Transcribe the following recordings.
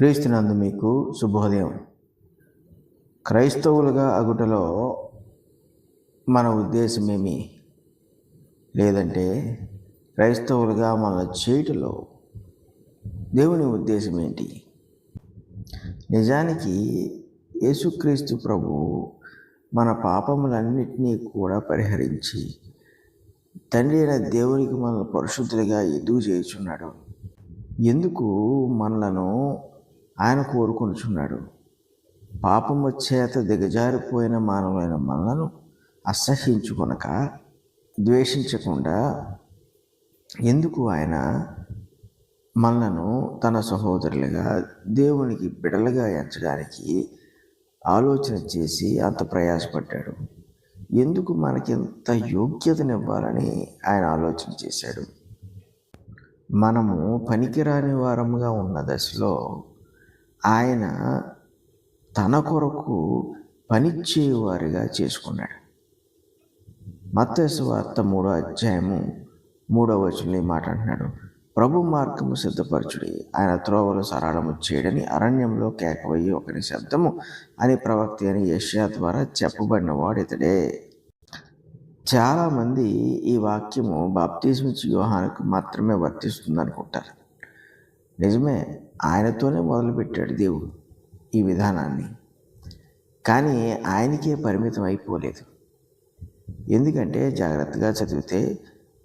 క్రీస్తునందు మీకు శుభోదయం. క్రైస్తవులుగా అగుటలో మన ఉద్దేశమేమి? లేదంటే క్రైస్తవులుగా మన చేయుటలో దేవుని ఉద్దేశం ఏంటి నిజానికి యేసుక్రీస్తు ప్రభు మన పాపములన్నిటినీ కూడా పరిహరించి తండ్రి అయిన దేవునికి మనల్ని పరిశుద్ధులుగా ఎదుగు చేయుచున్నాడు. ఎందుకు మనలను ఆయన కోరుకొనుచున్నాడు. పాపము చేత దిగజారిపోయిన మానవులైన మనలను అసహ్యించుకొనక ద్వేషించకుండా ఎందుకు ఆయన మనలను తన సహోదరులుగా దేవునికి బిడలుగా ఎంచడానికి ఆలోచన చేసి అంత ప్రయాసపడ్డాడు? ఎందుకు మనకి ఎంత యోగ్యతనివ్వాలని ఆయన ఆలోచన చేశాడు? మనము పనికిరాని వారముగా ఉన్న దశలో ఆయన తన కొరకు పనిచేయువారిగా చేసుకున్నాడు. మత్స్సు వార్త మూడో అధ్యాయము మూడో వచనంలో ఈ మాట అంటున్నాడు. ప్రభు మార్గము సిద్ధపరచుడి ఆయన త్రోవలు సరళము చేయడని అరణ్యంలో కేకవయ్యి ఒకని శబ్దము అని ప్రవక్తి అని యష్యా ద్వారా చెప్పబడిన వాడు ఇతడే. చాలామంది ఈ వాక్యము బాప్తిజమిచ్చి వ్యూహానికి మాత్రమే వర్తిస్తుంది అనుకుంటారు నిజమే ఆయనతోనే మొదలుపెట్టాడు దేవుడు ఈ విధానాన్ని. కానీ ఆయనకే పరిమితం అయిపోలేదు. ఎందుకంటే జాగ్రత్తగా చదివితే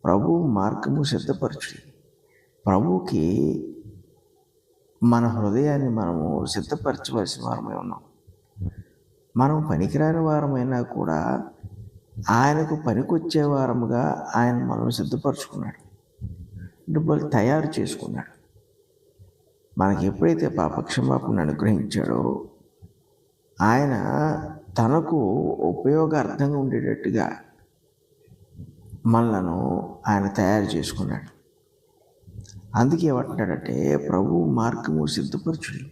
ప్రభు మార్గము సిద్ధపరచుడి. ప్రభువుకి మన హృదయాన్ని మనము సిద్ధపరచవలసిన వారమై ఉన్నాం. మనం పనికిరాని వారమైనా కూడా ఆయనకు పనికొచ్చే వారముగా ఆయన మనం సిద్ధపరచుకున్నాడు. డబ్బులు తయారు చేసుకున్నాడు. మనకి ఎప్పుడైతే పాపక్షమాపణ అనుగ్రహించాడో ఆయన తనకు ఉపయోగార్థంగా ఉండేటట్టుగా మనలను ఆయన తయారు చేసుకున్నాడు. అందుకే ఏమంటున్నాడంటే ప్రభు మార్గము సిద్ధపరచుడు.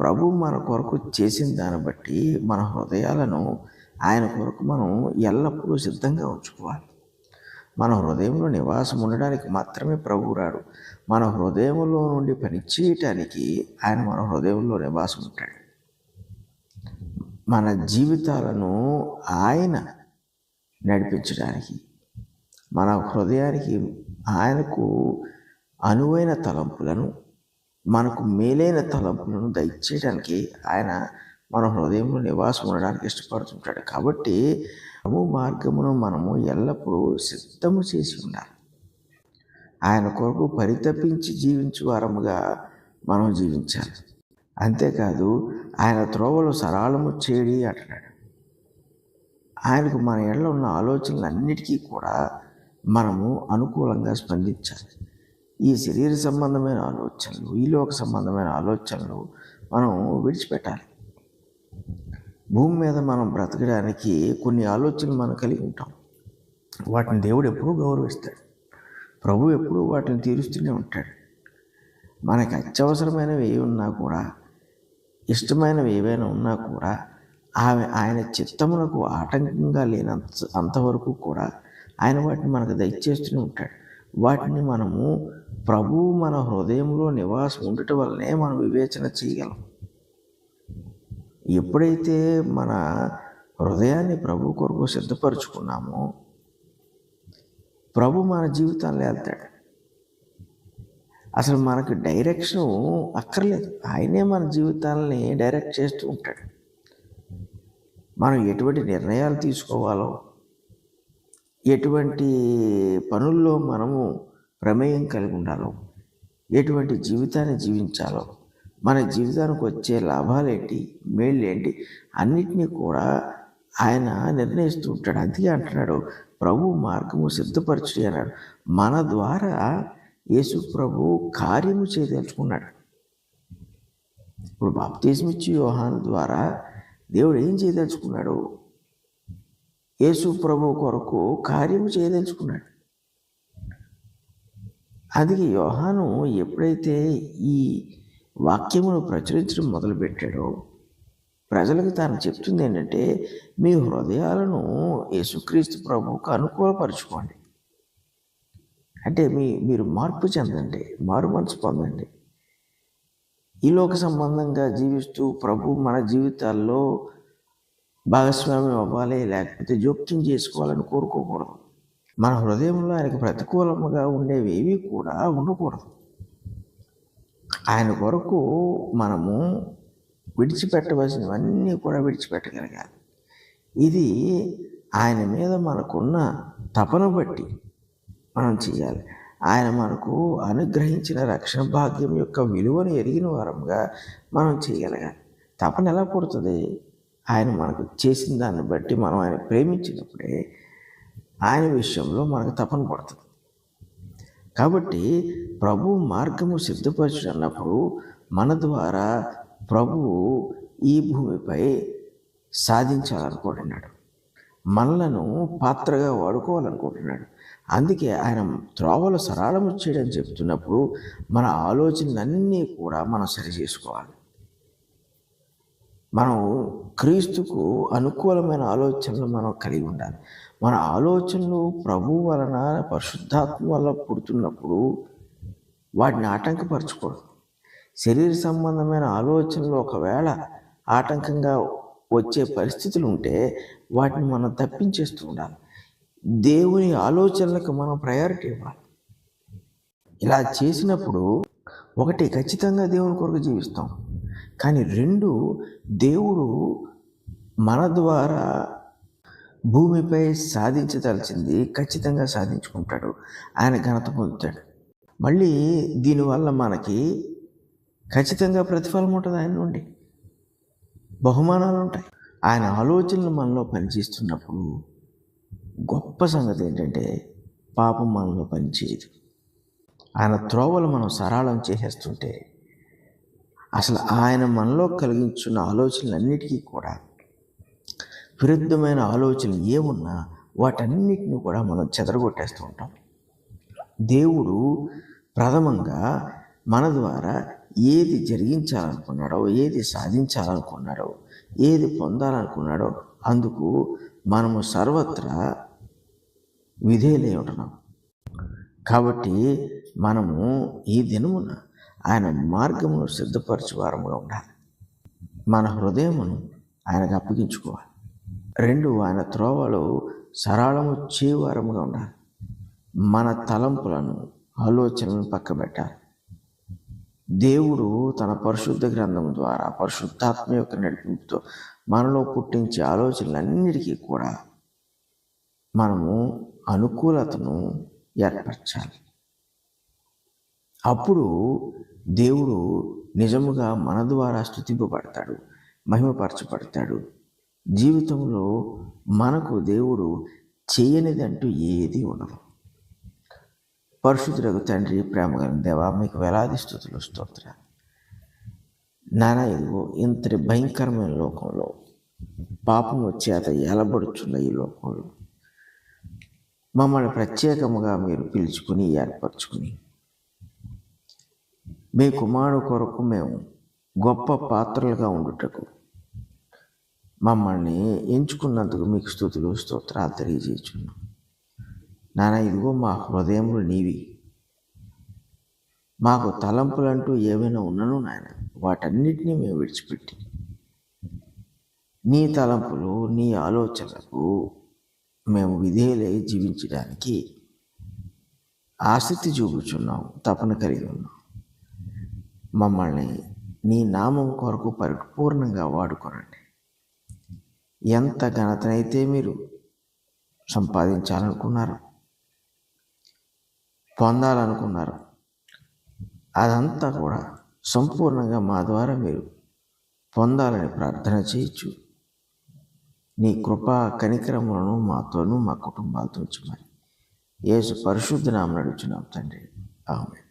ప్రభు మన కొరకు చేసిన దాన్ని బట్టి మన హృదయాలను ఆయన కొరకు మనం ఎల్లప్పుడూ సిద్ధంగా ఉంచుకోవాలి. మన హృదయంలో నివాసం ఉండడానికి మాత్రమే ప్రభు రాడు. మన హృదయంలో నుండి పనిచేయటానికి ఆయన మన హృదయంలో నివాసం ఉంటాడు. మన జీవితాలను ఆయన నడిపించడానికి మన హృదయానికి ఆయనకు అనువైన తలంపులను మనకు మేలైన తలంపులను దయచేయడానికి ఆయన మన హృదయంలో నివాసం ఉండడానికి ఇష్టపడుతుంటాడు. కాబట్టి ప్రభు మార్గమును మనము ఎల్లప్పుడూ సిద్ధము చేసి ఉండాలి. ఆయన కొరకు పరితపించి జీవించు వారముగా మనం జీవించాలి. అంతేకాదు ఆయన త్రోవలు సరళము చేయడి అంటున్నాడు. ఆయనకు మన ఎడలో ఉన్న ఆలోచనలన్నిటికీ కూడా మనము అనుకూలంగా స్పందించాలి. ఈ శరీర సంబంధమైన ఆలోచనలు ఈ లోక సంబంధమైన ఆలోచనలు మనం విడిచిపెట్టాలి. భూమి మీద మనం బ్రతకడానికి కొన్ని ఆలోచనలు మనం కలిగి ఉంటాం. వాటిని దేవుడు ఎప్పుడూ గౌరవిస్తాడు. ప్రభు ఎప్పుడూ వాటిని తీరుస్తూనే ఉంటాడు. మనకి అత్యవసరమైనవి ఏవి ఉన్నా కూడా ఇష్టమైనవి ఏవైనా ఉన్నా కూడా ఆమె ఆయన చిత్తమునకు ఆటంకంగా లేనంత అంతవరకు కూడా ఆయన వాటిని మనకు దయచేస్తూనే ఉంటాడు. వాటిని మనము ప్రభు మన హృదయంలో నివాసం ఉండటం వల్లనే మనం వివేచన చేయగలం. ఎప్పుడైతే మన హృదయాన్ని ప్రభు కొరకు సిద్ధపరచుకున్నామో ప్రభు మన జీవితాల్లో వెళ్తాడు. అసలు మనకు డైరెక్షన్ అక్కర్లేదు. ఆయనే మన జీవితాలని డైరెక్ట్ చేస్తూ ఉంటాడు. మనం ఎటువంటి నిర్ణయాలు తీసుకోవాలో ఎటువంటి పనుల్లో మనము ప్రమేయం కలిగి ఉండాలో ఎటువంటి జీవితాన్ని జీవించాలో మన జీవితానికి వచ్చే లాభాలేంటి మేళ్ళు ఏంటి? అన్నిటినీ కూడా ఆయన నిర్ణయిస్తూ ఉంటాడు. అందుకే అంటున్నాడు ప్రభు మార్గము సిద్ధపరచుడి అన్నాడు. మన ద్వారా యేసు ప్రభు కార్యము చేయదలుచుకున్నాడు. ఇప్పుడు బాప్తిజమిచ్చి యోహాన్ ద్వారా దేవుడు ఏం చేయదలుచుకున్నాడు? యేసు ప్రభు కొరకు కార్యము చేయదలుచుకున్నాడు. అందుకే యోహాను ఎప్పుడైతే ఈ వాక్యమును ప్రచురించడం మొదలుపెట్టాడో. ప్రజలకు తాను చెప్తుంది ఏంటంటే మీ హృదయాలను యేసుక్రీస్తు ప్రభువుకు అనుకూలపరచుకోండి. అంటే మీ మీరు మార్పు చెందండి మారు మనసు పొందండి. ఈ లోక సంబంధంగా జీవిస్తూ ప్రభు మన జీవితాల్లో భాగస్వామ్యం అవ్వాలి లేకపోతే జోక్యం చేసుకోవాలని కోరుకోకూడదు. మన హృదయంలో ఆయనకు ప్రతికూలముగా ఉండేవి ఏవి కూడా ఉండకూడదు. ఆయన కొరకు మనము విడిచిపెట్టవలసినవన్నీ కూడా విడిచిపెట్టగలగాలి. ఇది ఆయన మీద మనకున్న తపన బట్టి మనం చేయాలి. ఆయన మనకు అనుగ్రహించిన రక్షణ భాగ్యం యొక్క విలువను ఎరిగిన వారంగా మనం చేయగలగాలి. తపన ఎలా పుడుతుంది? ఆయన మనకు చేసిన దాన్ని బట్టి మనం ఆయన ప్రేమించినప్పుడే ఆయన విషయంలో మనకు తపన పడుతుంది. కాబట్టి ప్రభు మార్గము సిద్ధపరచున్నప్పుడు మన ద్వారా ప్రభువు ఈ భూమిపై సాధించాలనుకుంటున్నాడు. మనలను పాత్రగా వాడుకోవాలనుకుంటున్నాడు. అందుకే ఆయన త్రోవలు సరళము చేయడం చెప్తున్నప్పుడు మన ఆలోచనలన్నీ కూడా మనం సరి చేసుకోవాలి మనం క్రీస్తుకు అనుకూలమైన ఆలోచనలు మనం కలిగి ఉండాలి. మన ఆలోచనలు ప్రభు వలన పరిశుద్ధాత్మ వల్ల పుడుతున్నప్పుడు వాటిని ఆటంకపరచకూడదు శరీర సంబంధమైన ఆలోచనలు ఒకవేళ ఆటంకంగా వచ్చే పరిస్థితులు ఉంటే వాటిని మనం తప్పించేస్తూ ఉండాలి. దేవుని ఆలోచనలకు మనం ప్రయారిటీ ఇవ్వాలి. ఇలా చేసినప్పుడు ఒకటి ఖచ్చితంగా దేవుని కొరకు జీవిస్తాం. కానీ రెండు దేవుడు మన ద్వారా భూమిపై సాధించదలిచింది ఖచ్చితంగా సాధించుకుంటాడు. ఆయన ఘనత పొందుతాడు. మళ్ళీ దీనివల్ల మనకి ఖచ్చితంగా ప్రతిఫలం ఉంటుంది ఆయన నుండి. బహుమానాలు ఉంటాయి. ఆయన ఆలోచనలు మనలో పనిచేస్తున్నప్పుడు గొప్ప సంగతి ఏంటంటే పాపం మనలో పనిచేయదు. ఆయన త్రోవలు మనం సరళం చేసేస్తుంటే అసలు ఆయన మనలో కలిగించున్న ఆలోచనలన్నిటికీ కూడా విరుద్ధమైన ఆలోచనలు ఏమున్నా వాటన్నిటిని కూడా మనం చెదరగొట్టేస్తూ ఉంటాం. దేవుడు ప్రథమంగా మన ద్వారా ఏది జరిగించాలనుకున్నాడో ఏది సాధించాలనుకున్నాడో ఏది పొందాలనుకున్నాడో అందుకు మనము సర్వత్రా విధేయులై ఉంటున్నాం. కాబట్టి మనము ఈ దినమున ఆయన మార్గమును సిద్ధపరచువారముగా ఉండాలి. మన హృదయమును ఆయనకు అప్పగించుకోవాలి. రెండు ఆయన త్రోవలు సరళము చేయవారముగా ఉండాలి. మన తలంపులను ఆలోచనలను పక్కబెట్టాలి దేవుడు తన పరిశుద్ధ గ్రంథం ద్వారా పరిశుద్ధాత్మ యొక్క నడిపింపుతో మనలో పుట్టించే ఆలోచనలన్నిటికీ కూడా మనము అనుకూలతను ఏర్పరచాలి. అప్పుడు దేవుడు నిజముగా మన ద్వారా స్థుతింపబడతాడు మహిమపరచబడతాడు. జీవితంలో మనకు దేవుడు చేయనిదంటూ ఏది ఉండదు. పరిశుద్ధులకు తండ్రి ప్రేమ దేవా మీకు వేలాది స్థుతులు స్తోత్ర నానా ఇదిగో ఇంతటి భయంకరమైన లోకంలో పాపం వచ్చేత ఎలబడుచున్న ఈ లోకంలో. మమ్మల్ని ప్రత్యేకముగా మీరు పిలుచుకుని ఏర్పరచుకుని మీ కుమారుడు కొరకు మేము గొప్ప పాత్రలుగా ఉండుటకు మమ్మల్ని ఎంచుకున్నందుకు మీకు స్థుతులు స్తోత్రాలు తెలియజేస్తున్నాం నాన్న ఇదిగో మా హృదయములు నీవి. మాకు తలంపులంటూ ఏమైనా ఉన్నను నాయన వాటన్నిటినీ మేము విడిచిపెట్టి నీ తలంపులు నీ ఆలోచనలకు మేము విధేయులై జీవించడానికి ఆసక్తి చూపుచున్నాం తపన కలిగి ఉన్నాం. మమ్మల్ని నీ నామం కొరకు పరిపూర్ణంగా వాడుకోనండి. ఎంత ఘనతనైతే మీరు సంపాదించాలనుకున్నారు పొందాలనుకున్నారు అదంతా కూడా సంపూర్ణంగా మా ద్వారా మీరు పొందాలని ప్రార్థన చేయొచ్చు. నీ కృపా కనికరములను మాతోనూ మా కుటుంబాలతో మరి. యేసు పరిశుద్ధ నామం నడుచున్నాం తండ్రి. ఆమె